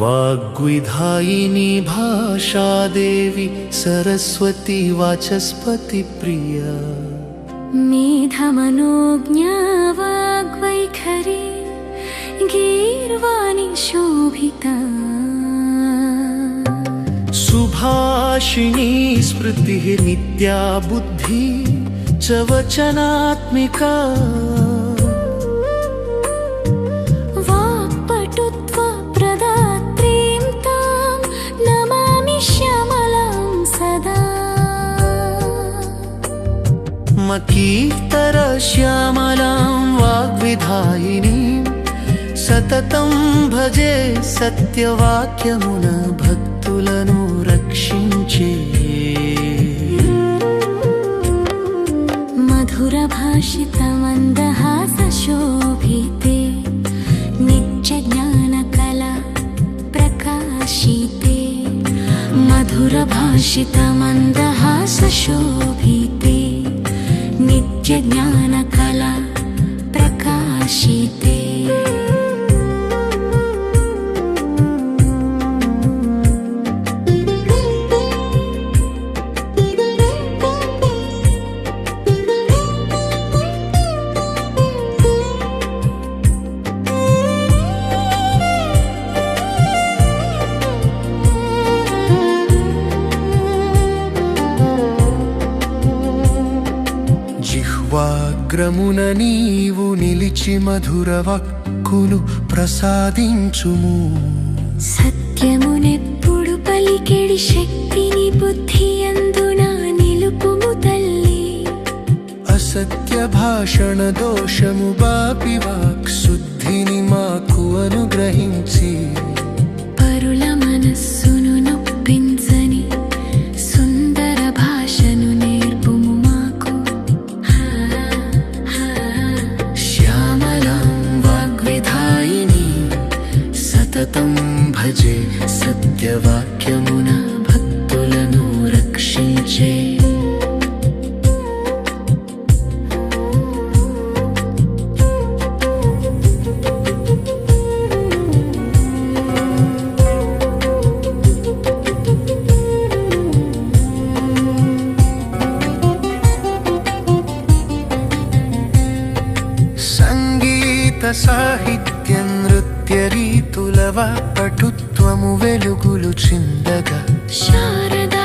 वाग्विधायिनी भाषा देवी सरस्वती वाचस्पति प्रिया। मेधमनोज्ञा वाग्वैखरी गीर्वाणी शोभिता। सुभाषिणी स्मृतिः नित्या बुद्धि च वचनात्मिका। मकीर्तरश्यामलां वाग्विधायिनीं सततं भजे सत्यवाक्यमुन भक्तुलनु జిహ్వాగ్రమున నీవు నిలిచి మధుర వక్కులు ప్రసాదించుము. సత్యమునెప్పుడు పలికెడి శక్తిని బుద్ధి అందున నిలుపుము తల్లి. అసత్య భాషణ దోషము బాపి వాక్ శుద్ధిని మాకు అనుగ్రహించి. సతతం భజే సత్యవాక్యమున భక్తులను రక్షించే సాహిత్య రీతులవ పటుత్వము వెలుగులు చిందగా శారదా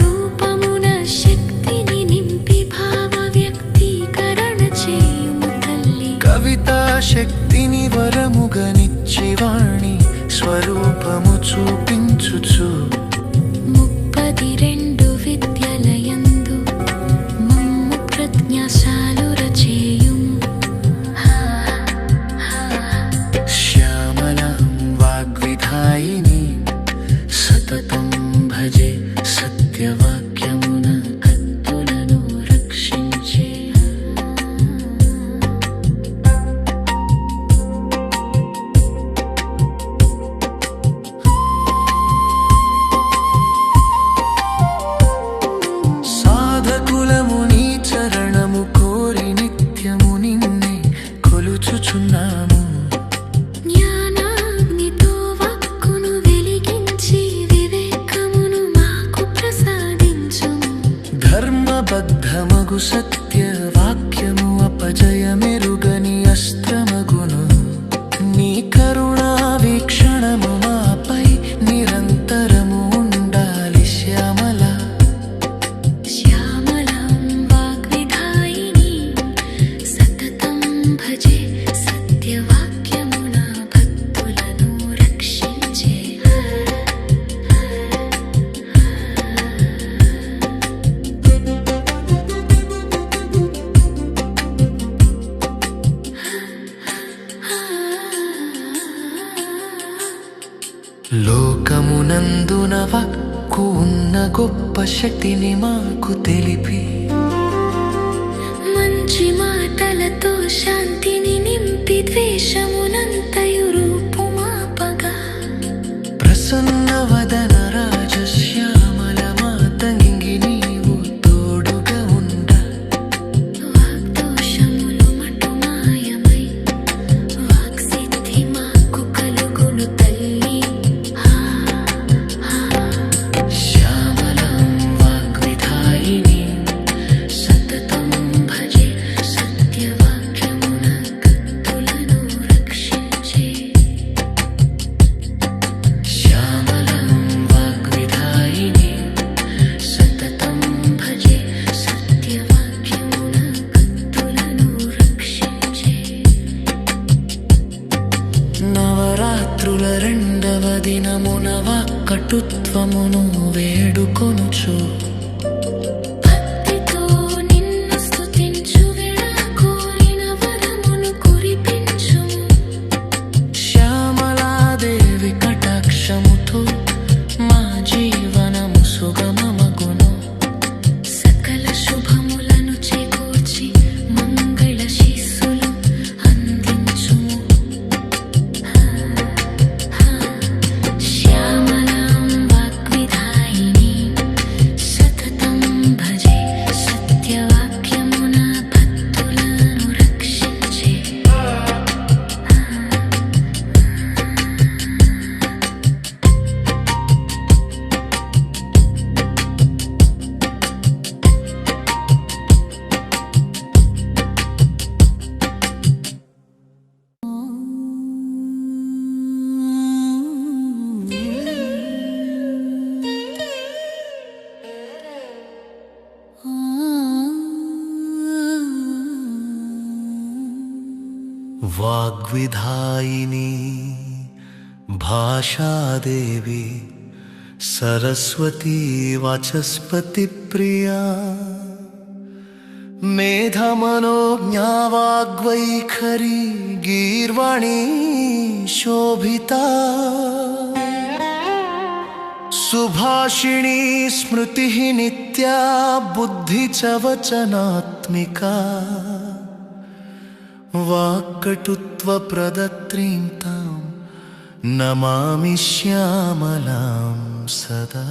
రూపమున శక్తిని నింపి భావ వ్యక్తీకరణ చేయుము తల్లి కవితా శక్తిని వరముగనిచ్చి వాణి స్వరూపము గొప్ప శక్తిని మాకు తెలిపి वाग्विधायिनी भाषादेवी सरस्वती वाचस्पतिप्रिया मेधमनोज्ञा वाग्वैखरी गीर्वाणी शोभिता सुभाषिणी स्मृतिः नित्या बुद्धि च वचनात्मिका वाक्कटुत्वप्रदत्रीं तां नमामि श्यामलां सदा।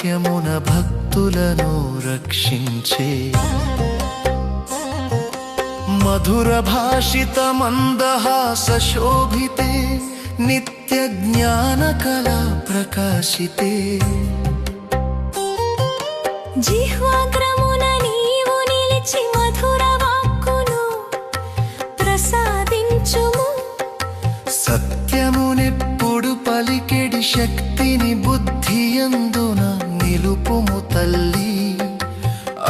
సత్యవాక్యమున భక్తులను రక్షించే. మధుర భాషిత మందహాస శోభితే నిత్య జ్ఞాన కళా ప్రకాశితే. జిహ్వాగ్రమున నీవు నిలిచి మధుర వాక్కును ప్రసాదించుము. సత్యమునెప్పుడు పలికెడి శక్తిని బుద్ధియందున నిలుపుము తల్లి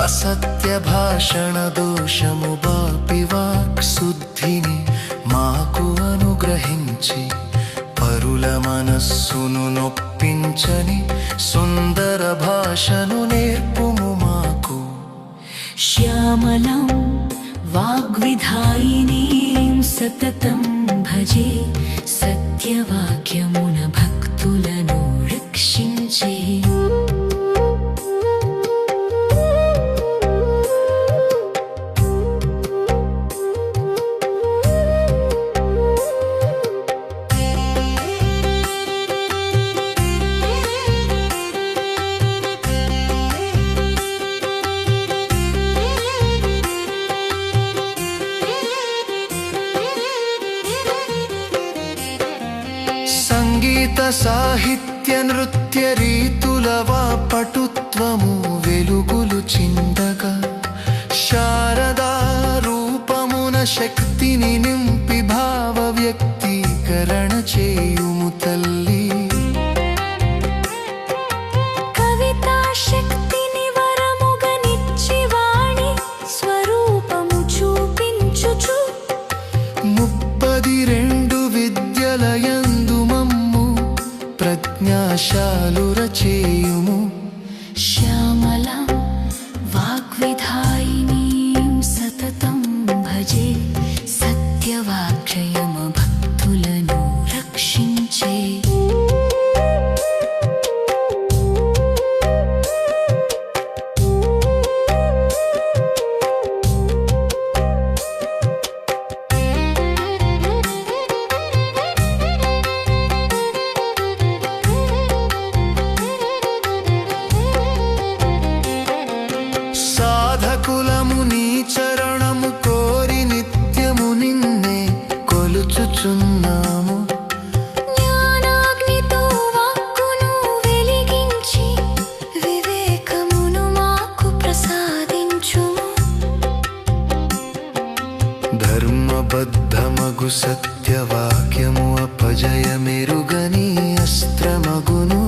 అసత్య భాషణ దోషము బాపి వాక్ శుద్ధిని మాకు అనుగ్రహించి పరుల మనస్సును నొప్పించని సుందర భాషను నేర్పుము మాకు. శ్యామలం వాగ్విధాయినీం సతతం భజే సత్యవాక్యమున భక్తులను పటుత్వము వెలుగులు చిందగా శారదా రూపమున శక్తిని నింపి భావ వ్యక్తీకరణ చేయుము తల్లి. కవితా శక్తిని వరముగనిచ్చి వాణి స్వరూపము చూపించుచు. ముప్పది రెండు విద్యలయందు మమ్ము ప్రజ్ఞాశాలు రచేయుము శ్యామలాం ధర్మబద్ధమగు సత్యవాక్యము అపజయమెరుగని అస్త్రమగును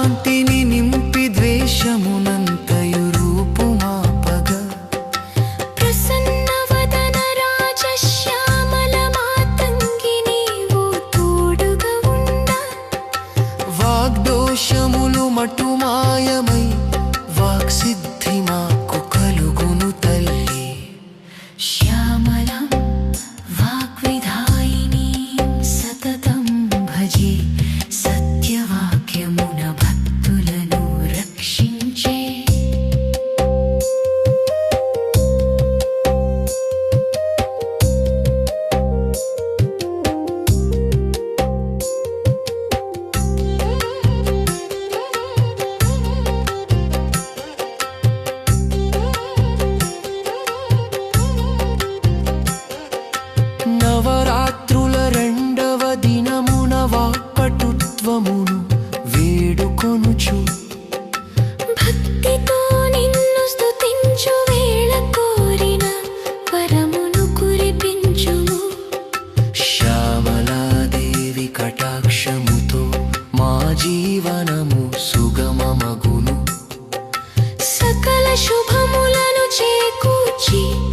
contigo. జీవనము సుగమమగును. సకల శుభములను చేకూర్చి